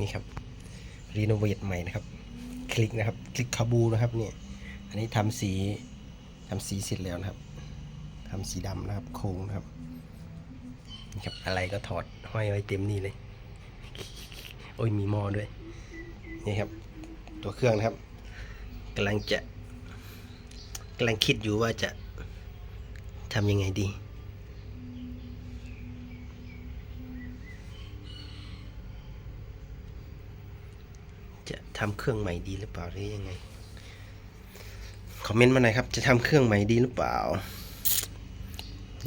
นี่ครับรีโนเวทใหม่นะครับ คลิกนะครับ คลิกคาบูนะครับเนี่ยอันนี้ทำสีทำสีเสร็จแล้วนะครับทำสีดำนะครับ โครงนะครับนี่ครับอะไรก็ถอดห้อยไว้เต็มนี่เลย โอ้ยมีหม้อด้วย นี่ครับ ตัวเครื่องนะครับกำลังจะกำลังคิดอยู่ว่าจะทำยังไงดี จะทำเครื่องใหม่ดีหรือเปล่าหรือยังไงคอมเมนต์มาหน่อยครับ จะทำเครื่องใหม่ดีหรือเปล่า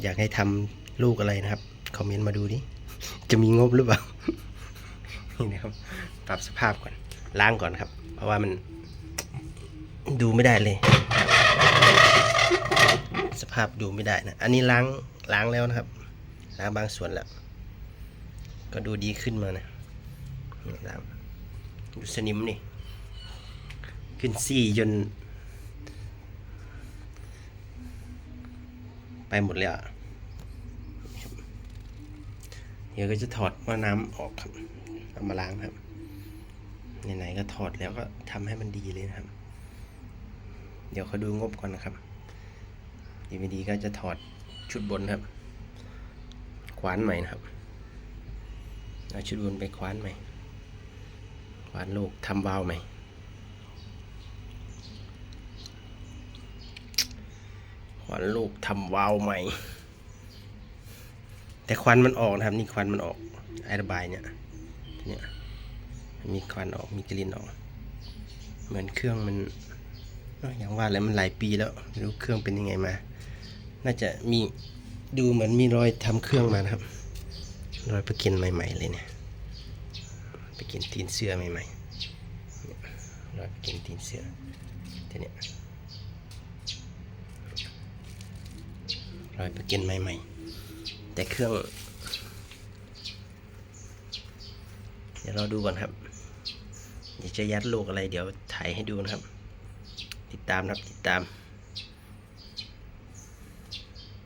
อยากให้ทำลูกอะไรนะครับคอมเมนต์มาดูดิจะมีงบหรือเปล่านี่นะครับปรับสภาพก่อนล้างก่อนครับ เพราะว่ามันดูไม่ได้เลย สภาพดูไม่ได้นะ อันนี้ล้างล้างแล้วนะครับ ล้างบางส่วนแล้ว ก็ดูดีขึ้นมานะล้าง ดูสนิมนี่ ขึ้นซี่จน ไปหมดแล้วอะเดี๋ยวก็จะถอดหม้อน้ำออกครับเอามาล้างครับไหนๆก็ถอดแล้วก็ทำให้มันดีเลยนะครับ เดี๋ยวเขาดูงบก่อนนะครับดีไม่ดีก็จะถอดชุดบนครับคว้านใหม่นะครับ เอาชุดบนไปคว้านใหม่ วานลูกทำวาล์วใหม่ควันลูกทำวาล์วใหม่ แต่ควันมันออกนะครับ นี่ควันมันออกไอระบายเนี่ยเนี่ยมีควันออกมีกลิ่นออก เหมือนเครื่องมันอย่างว่าแล้วมันหลายปีแล้วไม่รู้เครื่องเป็นยังไงมา น่าจะมีดูเหมือนมีรอยทำเครื่องมานะครับ รอยไปกินใหม่ ๆ เลยเนี่ย กินตีนเสื้อใหม่ๆเรอยไปกินตีนเสื้อแต่เนี่ยรอยไปกันใหม่ๆ แต่เครื่อง เดี๋ยวเราดูก่อนครับเดี๋ยวจะยัดลูกอะไร เดี๋ยวถ่ายให้ดูนะครับ ติดตามนะครับติดตาม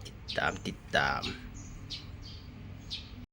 ติดตามติดตาม